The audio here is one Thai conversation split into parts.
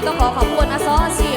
ี้ต้องขอขอบคุณอาซอสี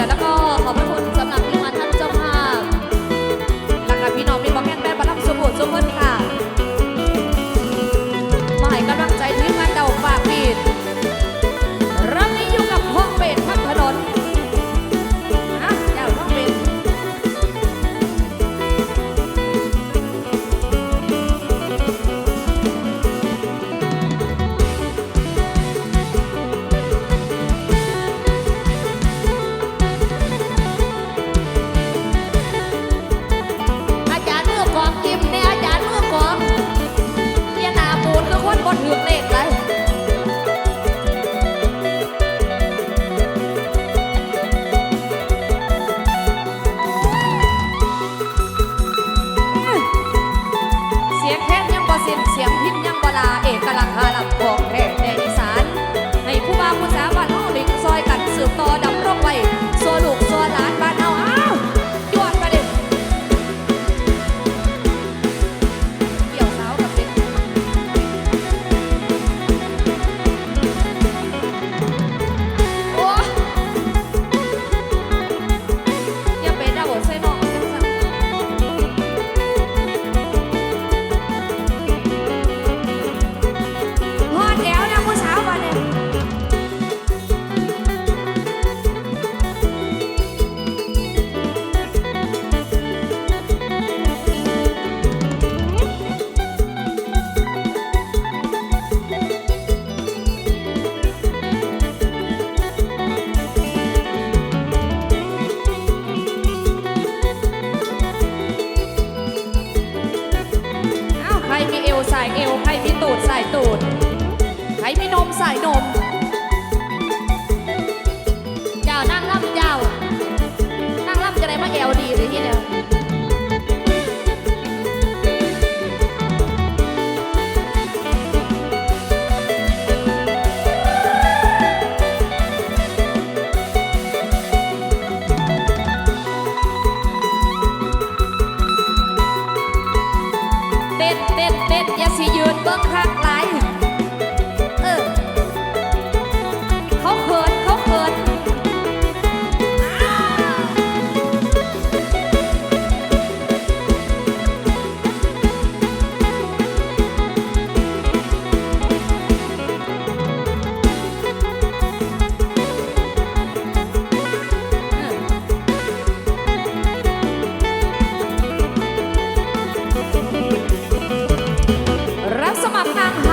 เอลดีเลยที่เดีย ตั้งหา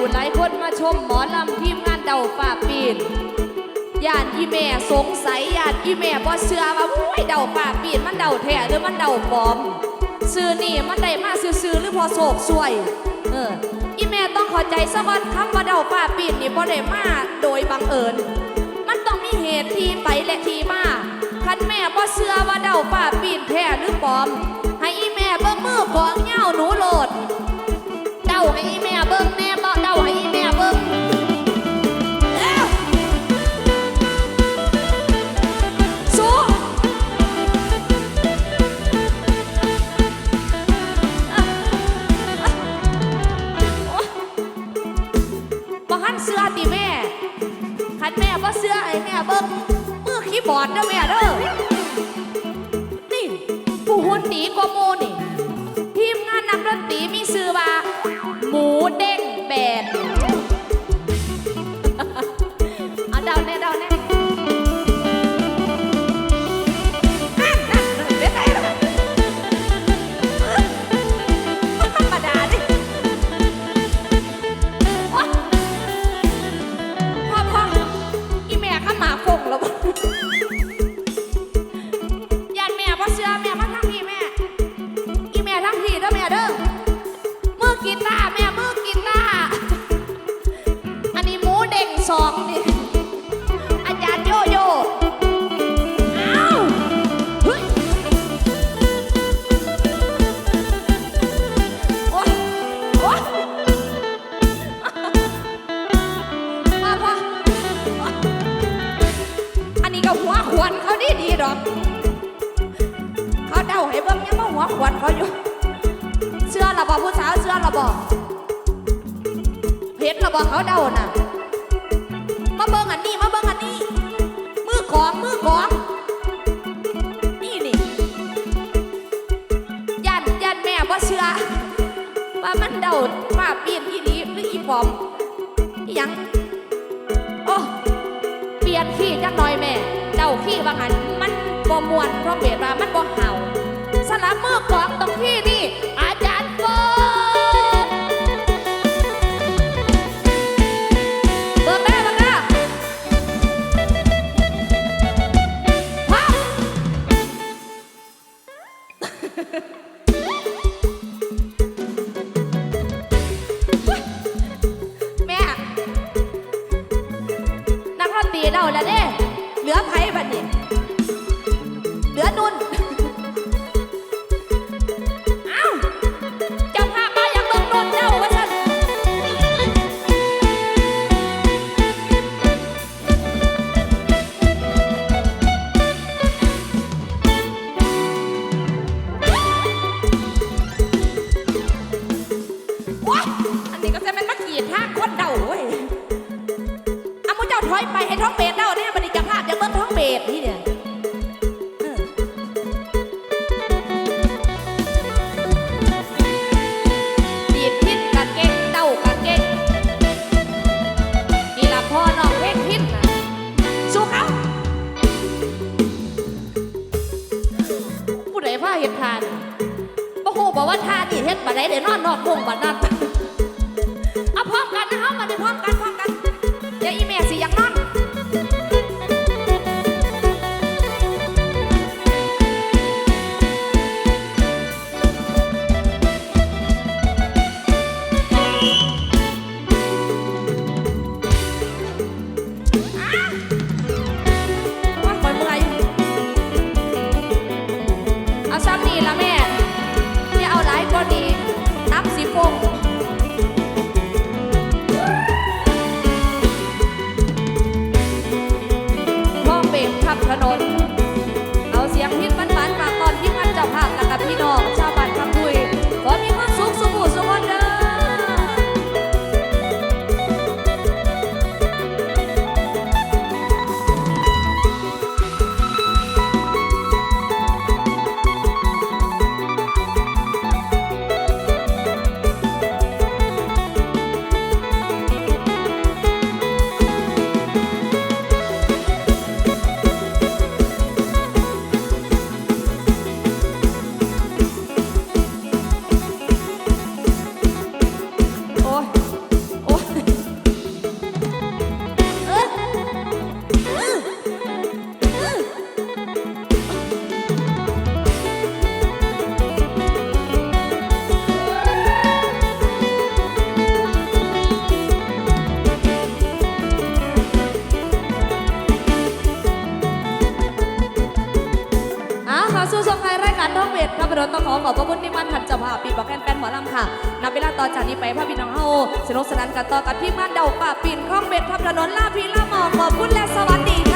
บุหลายคนมาชมหมอลำทีมงานเดาฝ่าปีนญาติแม่สงสัยญาติแม่บ่เชื่อว่าอุ้ยเดาฝ่าปีนมันเดาแท้หรือมันเดาปลอม ซื้อนี่มันได้มาซื้อหรือพอโศกซวย เอออีแม่ต้องขอใจซะก่อนคำว่าเดาฝ่าปีนนี่บ่ได้มาโดยบังเอิญ มันต้องมีเหตุที่ไปและที่มาคันแม่บ่เชื่อว่าเดาฝ่าปีนแท้หรือปลอม ย์บอร์ดเด้อแม่เด้อนี่ผู้หุ่นดีกว่าโมนี่ ทีมงานนักดนตรีมีชื่อว่า หมูเด้งแบด ขอนี่นี่ยันยันแม่บ่เชื่อว่ามันเดามาเปลี่ยนที่นี้หรืออีผอมยังโอ้เปลี่ยนขี้จักหน่อยแม่ เจ้าขี้ว่างันมันบ่มวนเพราะเบียดว่ามันบ่เห่า ร้อมกันพร้อมกัน เดี๋ยวอีเมล หมอลำค่ะนับเวลาต่อจากนี้ไปพ่อพี่น้งเฮาสนุกสนานกันต่อกับพี่ม่านเดาป่าปิ่นข้องเบ็ดทับถนนลาพีลาหมอกขอบคุณและสวัสดี